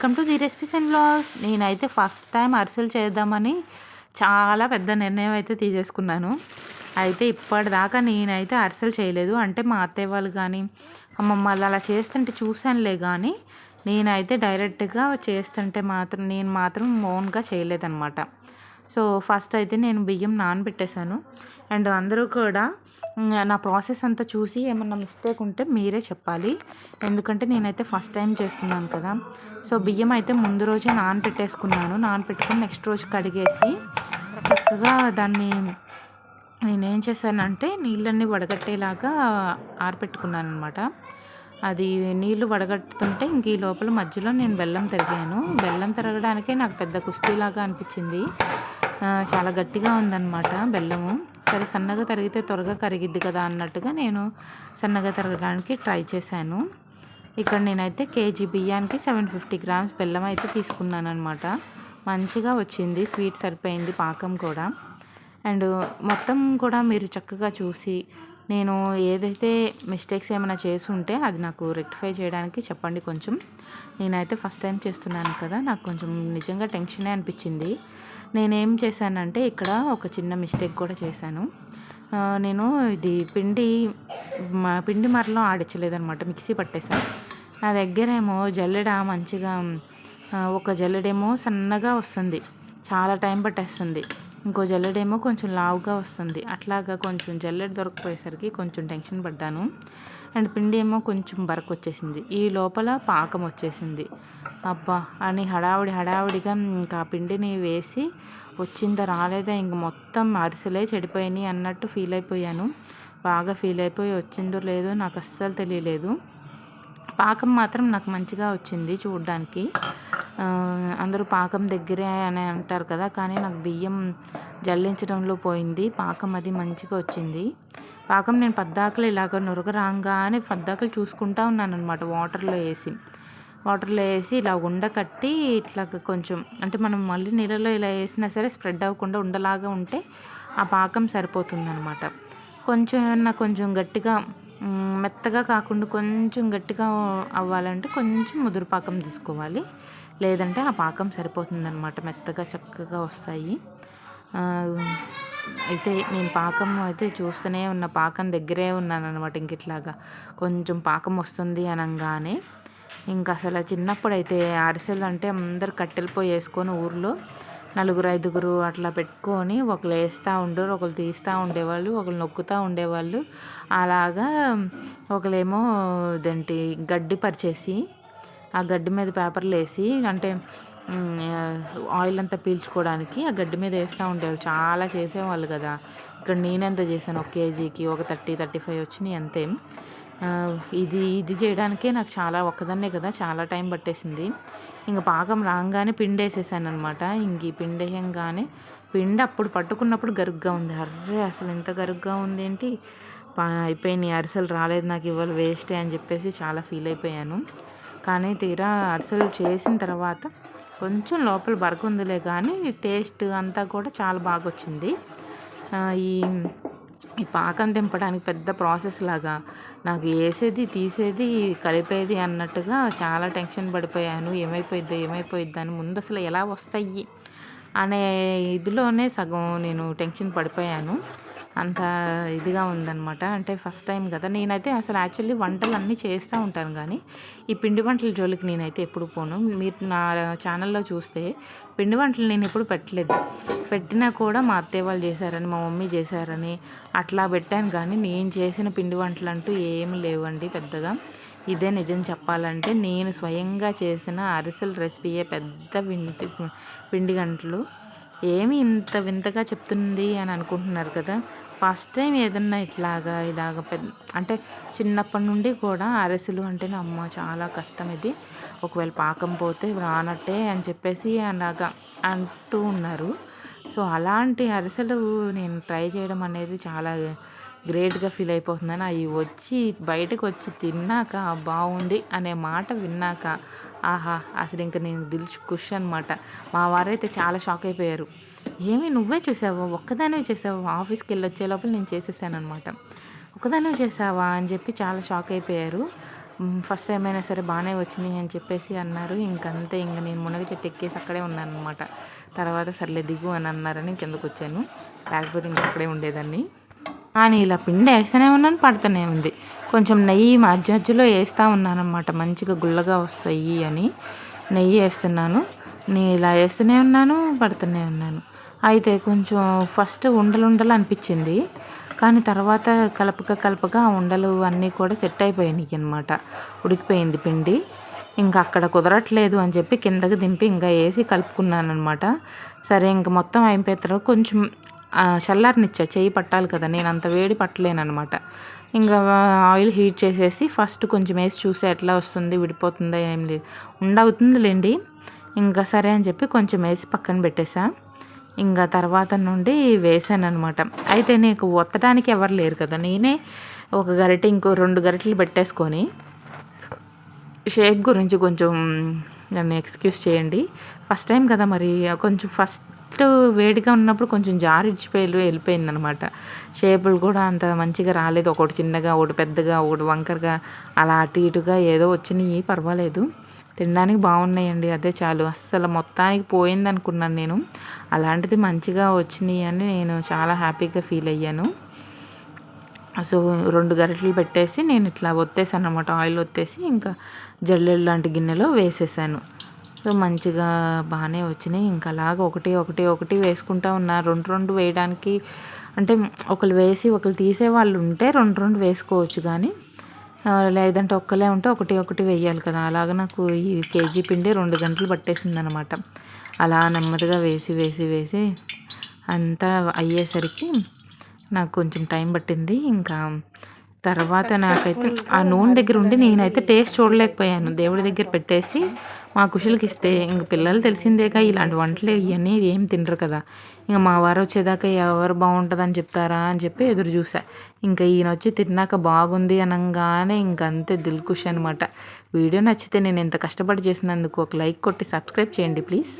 Welcome to the recipes and blogs నేనైతే first time అరిసెలు చేద్దామని చాలా పెద్ద నిర్ణయం అయితే తీసేసుకున్నాను. అయితే ఇప్పటిదాకా నేనైతే అరిసెలు చేయలేదు. అంటే మా అత్తయ్య వాళ్ళు కానీ అమ్మమ్మ వాళ్ళు అలా చేస్తుంటే చూశానులే కానీ నేనైతే డైరెక్ట్గా చేస్తుంటే మాత్రం నేను మాత్రం ఓన్గా చేయలేదన్నమాట. సో ఫస్ట్ అయితే నేను బియ్యం నానబెట్టేశాను. అండ్ అందరూ కూడా నా ప్రాసెస్ అంతా చూసి ఏమన్నా మిస్టేక్ ఉంటే మీరే చెప్పాలి. ఎందుకంటే నేనైతే ఫస్ట్ టైం చేస్తున్నాను కదా. సో బియ్యం అయితే ముందు రోజే నానబెట్టేసుకున్నాను నానబెట్టుకుని నెక్స్ట్ రోజు కడిగేసి చక్కగా దాన్ని నేనేం చేశానంటే నీళ్ళన్నీ వడగట్టేలాగా ఆరపెట్టుకున్నాను అనమాట అది నీళ్ళు వడగట్టుతుంటే ఇంక ఈ లోపల మధ్యలో నేను బెల్లం తిరిగాను. బెల్లం తిరగడానికే నాకు పెద్ద కుస్తీలాగా అనిపించింది. చాలా గట్టిగా ఉందన్నమాట బెల్లము. సరే సన్నగా తరిగితే త్వరగా కరిగిద్ది కదా అన్నట్టుగా నేను సన్నగా తరగడానికి ట్రై చేశాను. ఇక్కడ నేనైతే కేజీ బియ్యానికి సెవెన్ ఫిఫ్టీ గ్రామ్స్ బెల్లం అయితే తీసుకున్నాను అనమాట మంచిగా వచ్చింది స్వీట్ సరిపోయింది పాకం కూడా. అండ్ మొత్తం కూడా మీరు చక్కగా చూసి నేను ఏదైతే మిస్టేక్స్ ఏమైనా చేసి ఉంటే అది నాకు రెక్టిఫై చేయడానికి చెప్పండి కొంచెం. నేనైతే ఫస్ట్ టైం చేస్తున్నాను కదా నాకు కొంచెం నిజంగా టెన్షనే అనిపించింది. నేనేం చేశానంటే ఇక్కడ ఒక చిన్న మిస్టేక్ కూడా చేశాను. నేను ఇది పిండి మా పిండి మరలో ఆడించలేదనమాట మిక్సీ పట్టేశాను. నా దగ్గరేమో జల్లెడ మంచిగా ఒక జల్లెడేమో సన్నగా వస్తుంది చాలా టైం పట్టేస్తుంది. ఇంకో జల్లెడేమో కొంచెం లావుగా వస్తుంది. అట్లాగా కొంచెం జల్లెడ దొరకపోయేసరికి కొంచెం టెన్షన్ పడ్డాను. అండ్ పిండి ఏమో కొంచెం బరకు వచ్చేసింది ఈ లోపల పాకం వచ్చేసింది. అబ్బా! అని హడావుడి హడావుడిగా ఇంకా ఆ పిండిని వేసి వచ్చిందా రాలేదా? ఇంక మొత్తం అరిసెలే చెడిపోయినాయి అన్నట్టు ఫీల్ అయిపోయాను. బాగా ఫీల్ అయిపోయి వచ్చిందో లేదో నాకు అస్సలు తెలియలేదు. పాకం మాత్రం నాకు మంచిగా వచ్చింది చూడడానికి. అందరూ పాకం దగ్గరే అని అంటారు కదా కానీ నాకు బియ్యం జల్లించడంలో పోయింది. పాకం అది మంచిగా వచ్చింది. పాకం నేను పద్దాకలు ఇలాగ నురగ రాగానే పద్దాకలు చూసుకుంటా ఉన్నాను అనమాట వాటర్లో వేసి. వాటర్లో వేసి ఇలా ఉండ కట్టి ఇట్లా కొంచెం అంటే మనం మళ్ళీ నీళ్ళలో ఇలా వేసినా సరే స్ప్రెడ్ అవ్వకుండా ఉండలాగా ఉంటే ఆ పాకం సరిపోతుందనమాట కొంచెం ఏమన్నా కొంచెం గట్టిగా మెత్తగా కాకుండా కొంచెం గట్టిగా అవ్వాలంటే కొంచెం ముదురు పాకం తీసుకోవాలి. లేదంటే ఆ పాకం సరిపోతుందనమాట మెత్తగా చక్కగా వస్తాయి. అయితే నేను పాకం అయితే చూస్తూనే ఉన్న పాకం దగ్గరే ఉన్నాను అనమాట ఇంక ఇట్లాగా. కొంచెం పాకం వస్తుంది అనగానే. ఇంకా అసలు చిన్నప్పుడు అయితే అరిసెలు అంటే అందరు కట్టెలు పోయి వేసుకొని ఊర్లో నలుగురు ఐదుగురు అట్లా పెట్టుకొని ఒకరు వేస్తూ ఉండరు ఒకరు తీస్తూ ఉండేవాళ్ళు ఒకరు నొక్కుతూ ఉండేవాళ్ళు. అలాగా ఒకరేమో ఇదేంటి గడ్డి పరిచేసి ఆ గడ్డి మీద పేపర్లు వేసి అంటే ఆయిల్ అంతా పీల్చుకోవడానికి ఆ గడ్డి మీద వేస్తూ ఉండేవాళ్ళు. చాలా చేసేవాళ్ళు కదా. ఇక్కడ నేనెంత చేశాను? ఒక కేజీకి ఒక థర్టీ థర్టీ ఫైవ్ వచ్చినాయి అంతే. ఇది ఇది చేయడానికే నాకు చాలా ఒక్కదాన్నే కదా చాలా టైం పట్టేసింది. ఇంకా పాకం రాగానే పిండి వేసేసాను అనమాట ఇంక ఈ పిండి వేయంగానే పిండి అప్పుడు పట్టుకున్నప్పుడు గరుగ్గా ఉంది. అర్రే అసలు ఇంత గరుగ్గా ఉంది ఏంటి? అయిపోయినాయి. అరిసెలు రాలేదు నాకు ఇవాళ వేస్టే అని చెప్పేసి చాలా ఫీల్ అయిపోయాను. కానీ తీరా అరిసెలు చేసిన తర్వాత కొంచెం లోపల బరకు ఉందిలే కానీ టేస్ట్ అంతా కూడా చాలా బాగా వచ్చింది ఈ ఈ పాకం దింపడానికి పెద్ద ప్రాసెస్ లాగా నాకు వేసేది తీసేది కలిపేది అన్నట్టుగా చాలా టెన్షన్ పడిపోయాను. ఏమైపోయిద్దో ఏమైపోయిద్దో అని ముందు అసలు ఎలా వస్తాయి అనే ఇదిలోనే సగం నేను టెన్షన్ పడిపోయాను. అంత ఇదిగా ఉందన్నమాట. అంటే ఫస్ట్ టైం కదా. నేనైతే అసలు యాక్చువల్లీ వంటలు అన్నీ చేస్తూ ఉంటాను కానీ ఈ పిండి వంటల జోలికి నేనైతే ఎప్పుడు పోను. మీరు నా ఛానల్లో చూస్తే పిండి వంటలు నేను ఎప్పుడు పెట్టలేదు. పెట్టినా కూడా మా అత్తయ్య వాళ్ళు చేశారని మా మమ్మీ చేశారని అట్లా పెట్టాను కానీ నేను చేసిన పిండి వంటలు అంటూ ఏమి లేవండి పెద్దగా. ఇదే నిజం చెప్పాలంటే నేను స్వయంగా చేసిన అరిసెల రెసిపీయే పెద్ద పిండి పిండి గంటలు ఏమి ఇంత వింతగా చెప్తుంది అని అనుకుంటున్నారు కదా? ఫస్ట్ టైం ఏదన్నా ఇట్లాగా ఇలాగ పెద్ద అంటే చిన్నప్పటి నుండి కూడా అరిసెలు అంటేనే అమ్మ చాలా కష్టం ఇది. ఒకవేళ పాకం పోతే రానట్టే అని చెప్పేసి అలాగా అంటూ ఉన్నారు. సో అలాంటి అరిసెలు నేను ట్రై చేయడం అనేది చాలా గ్రేట్గా ఫీల్ అయిపోతున్నాను అవి వచ్చి బయటకు వచ్చి తిన్నాక బాగుంది అనే మాట విన్నాక ఆహా అసలు ఇంకా నేను దిల్చు ఖుష్ అనమాట మా వారైతే చాలా షాక్ అయిపోయారు. ఏమి నువ్వే చూసావా? ఒక్కదానివే చేసావా? ఆఫీస్కి వెళ్ళి వచ్చే లోపల నేను చేసేసాను అనమాట ఒకదానివే చేసావా? అని చెప్పి చాలా షాక్ అయిపోయారు. ఫస్ట్ టైం అయినా సరే బాగానే వచ్చినాయి అని చెప్పేసి అన్నారు. ఇంకంతే ఇంక నేను మునగ చెట్టు ఎక్కేసి అక్కడే ఉన్నాను అనమాట తర్వాత సర్లే దిగు అని అన్నారని కిందకు వచ్చాను? లేకపోతే ఇంకక్కడే ఉండేదాన్ని. అని ఇలా పిండి వేస్తూనే ఉన్నాను పడుతూనే ఉంది. కొంచెం నెయ్యి మధ్య మధ్యలో వేస్తూ ఉన్నాను అనమాట మంచిగా గుల్లగా వస్తాయి అని నెయ్యి వేస్తున్నాను. నేను ఇలా వేస్తూనే ఉన్నాను పడుతూనే ఉన్నాను. అయితే కొంచెం ఫస్ట్ ఉండలు ఉండలు అనిపించింది. కానీ తర్వాత కలపక కలపక ఉండలు అన్నీ కూడా సెట్ అయిపోయినాయి అనమాట ఉడికిపోయింది పిండి. ఇంకా అక్కడ కుదరట్లేదు అని చెప్పి కిందకి దింపి ఇంకా వేసి కలుపుకున్నాను అనమాట సరే ఇంక మొత్తం అయిపోయిన తర్వాత కొంచెం చల్లారనిచ్చా చేయి పట్టాలి కదా నేను అంత వేడి పట్టలేనమాట ఇంకా ఆయిల్ హీట్ చేసేసి ఫస్ట్ కొంచెం వేసి చూసి ఎట్లా వస్తుంది విడిపోతుందా ఏం లేదు. ఉండవుతుందిలేండి. ఇంకా సరే అని చెప్పి కొంచెం వేసి పక్కన పెట్టేసా. ఇంకా తర్వాత నుండి వేసాను అనమాట అయితే నీకు ఒత్తడానికి ఎవరు లేరు కదా నేనే ఒక గరిటె ఇంకో రెండు గరిటెలు పెట్టేసుకొని షేప్ గురించి కొంచెం నన్ను ఎక్స్క్యూజ్ చేయండి. ఫస్ట్ టైం కదా మరి కొంచెం ఫస్ట్ వేడిగా ఉన్నప్పుడు కొంచెం జారి ఇచ్చిపోయి వెళ్ళిపోయింది అనమాట షేపులు కూడా అంత మంచిగా రాలేదు. ఒకటి చిన్నగా ఒకటి పెద్దగా ఒకటి వంకరగా అలా అటు ఇటుగా ఏదో వచ్చినాయి. పర్వాలేదు. తినడానికి బాగున్నాయండి. అదే చాలు. అస్సలు మొత్తానికి పోయింది అనుకున్నాను నేను. అలాంటిది మంచిగా వచ్చినాయి అని నేను చాలా హ్యాపీగా ఫీల్ అయ్యాను. సో రెండు గరిటలు పెట్టేసి నేను ఇట్లా ఒత్తేసాను అనమాట ఆయిల్ ఒత్తేసి ఇంకా జల్లెడు లాంటి గిన్నెలో వేసేసాను. సో మంచిగా బాగానే వచ్చినాయి. ఇంకా అలాగా ఒకటి ఒకటి ఒకటి వేసుకుంటా ఉన్నా. రెండు రెండు వేయడానికి అంటే ఒకరు వేసి ఒకరు తీసే వాళ్ళు ఉంటే రెండు రెండు వేసుకోవచ్చు కానీ లేదంటే ఒక్కలే ఉంటే ఒకటి ఒకటి వేయాలి కదా. అలాగ నాకు ఈ కేజీ పిండి రెండు గంటలు పట్టేసింది అనమాట అలా నెమ్మదిగా వేసి వేసి వేసి అంతా అయ్యేసరికి నాకు కొంచెం టైం పట్టింది. ఇంకా తర్వాత నాకైతే ఆ నూనె దగ్గర ఉండి నేనైతే టేస్ట్ చూడలేకపోయాను. దేవుడి దగ్గర పెట్టేసి మా కుషులకి ఇస్తే ఇంక పిల్లలు తెలిసిందేగా ఇలాంటి వంటలు ఇవన్నీ ఏం తినరు కదా. ఇంకా మా వారు వచ్చేదాకా ఎవరు బాగుంటుందని చెప్తారా అని చెప్పి ఎదురు చూసా ఇంకా ఈయన వచ్చి తిన్నాక బాగుంది అనగానే ఇంక అంతే దిల్కుష్ అనమాట వీడియో నచ్చితే నేను ఎంత కష్టపడి చేసినందుకు ఒక లైక్ కొట్టి సబ్స్క్రైబ్ చేయండి ప్లీజ్.